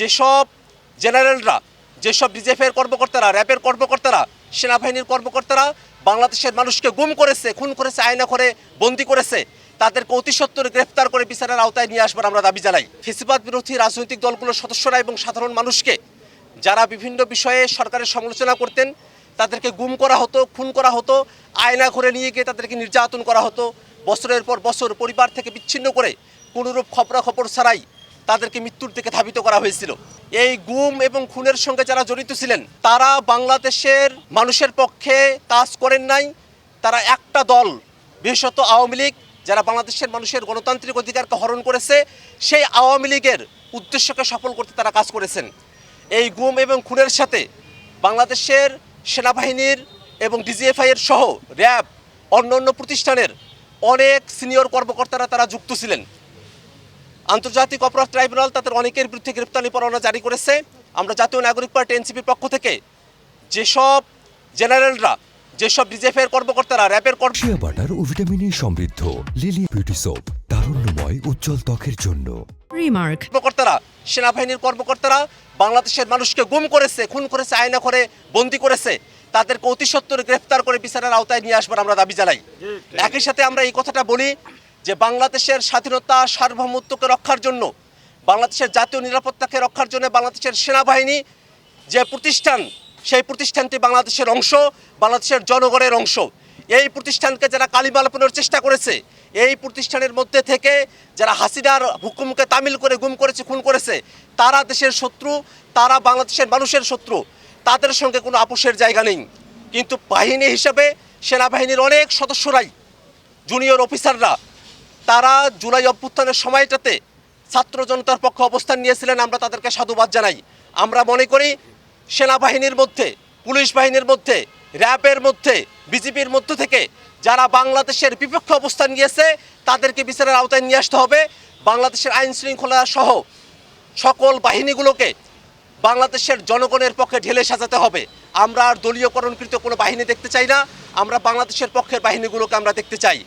যেসব জেনারেলরা, যেসব ডিজেফের কর্মকর্তারা র্যাবের কর্মকর্তারা, সেনাবাহিনীর কর্মকর্তারা বাংলাদেশের মানুষকে গুম করেছে, খুন করেছে আয়না করে বন্দি করেছে, তাদেরকে অতি গ্রেফতার করে বিচারের আওতায় নিয়ে আসবার আমরা দাবি জানাই। ফেসিবাদ বিরোধী রাজনৈতিক দলগুলোর সদস্যরা এবং সাধারণ মানুষকে যারা বিভিন্ন বিষয়ে সরকারের সমালোচনা করতেন, তাদেরকে গুম করা হতো, খুন করা হতো, আয়না ঘরে নিয়ে গিয়ে তাদেরকে নির্যাতন করা হতো, বছরের পর বছর পরিবার থেকে বিচ্ছিন্ন করে কোনোরূপ খবরাখবর ছাড়াই তাদেরকে মৃত্যুর দিকে ধাবিত করা হয়েছিল। এই গুম এবং খুনের সঙ্গে যারা জড়িত ছিলেন, তারা বাংলাদেশের মানুষের পক্ষে কাজ করেন নাই। তারা একটা দল, বিশেষত আওয়ামী লীগ, যারা বাংলাদেশের মানুষের গণতান্ত্রিক অধিকারকে হরণ করেছে, সেই আওয়ামী লীগের উদ্দেশ্যকে সফল করতে তারা কাজ করেছেন। এই গুম এবং খুনের সাথে বাংলাদেশের সেনাবাহিনীর এবং ডিজিএফআইয়ের সহ র্যাব অন্য অন্য প্রতিষ্ঠানের অনেক সিনিয়র কর্মকর্তারা তারা যুক্ত ছিলেন। আন্তর্জাতিক অপরাধ ট্রাইব্যুনাল তাদের অনেকের বিরুদ্ধে গ্রেপ্তারি পরোয়ানা জারি করেছে। আমরা জাতীয় নাগরিক পার্টি এনসিপির পক্ষ থেকে যেসব জেনারেলরা যেসব ডিজিএফআই এর কর্মকর্তারা র্যাবের কর্ম শিয়া বাটার ও ভিটামিনে সমৃদ্ধ। লিলি বিউটি সোপ তারুণ্যময় উজ্জ্বল ত্বকের জন্য। Remark. কর্মকর্তারা সেনাবাহিনীর কর্মকর্তারা বাংলাদেশের মানুষকে গুম করেছে খুন করেছে আয়না করে বন্দি করেছে। তাদেরকে অতি সত্বর গ্রেফতার করে বিচারের আওতায় নিয়ে আসবার আমরা দাবি জানাই। একই সাথে আমরা এই কথাটা বলি যে বাংলাদেশের স্বাধীনতা সার্বভৌমত্বকে রক্ষার জন্য, বাংলাদেশের জাতীয় নিরাপত্তাকে রক্ষার জন্য বাংলাদেশের সেনাবাহিনী যে প্রতিষ্ঠান, সেই প্রতিষ্ঠানটি বাংলাদেশের অংশ, বাংলাদেশের জনগণের অংশ। এই প্রতিষ্ঠানকে যারা কালিমালাপনের চেষ্টা করেছে, এই প্রতিষ্ঠানের মধ্যে থেকে যারা হাসিনার হুকুমকে তামিল করে গুম করেছে, খুন করেছে, তারা দেশের শত্রু, তারা বাংলাদেশের মানুষের শত্রু, তাদের সঙ্গে কোনো আপোষের জায়গা নেই। কিন্তু বাহিনী হিসাবে সেনাবাহিনীর অনেক সদস্যরাই জুনিয়র অফিসাররা তারা জুলাই অভ্যুত্থানের সময়টাতে ছাত্র জনতার পক্ষে অবস্থান নিয়েছিলেন, আমরা তাদেরকে সাধুবাদ জানাই। আমরা মনে করি সেনাবাহিনীর মধ্যে, পুলিশ বাহিনীর মধ্যে, র্যাবের মধ্যে বিজেপির মধ্য থেকে যারা বাংলাদেশের বিপক্ষে অবস্থান নিয়েছে, তাদেরকে বিচারের আওতায় নিয়ে আসতে হবে। বাংলাদেশের আইন শৃঙ্খলা সহ সকল বাহিনীগুলোকে বাংলাদেশের জনগণের পক্ষে ঢেলে সাজাতে হবে। আমরা আর দলীয়করণকৃত কোনো বাহিনী দেখতে চাই না। আমরা বাংলাদেশের পক্ষের বাহিনীগুলোকে আমরা দেখতে চাই।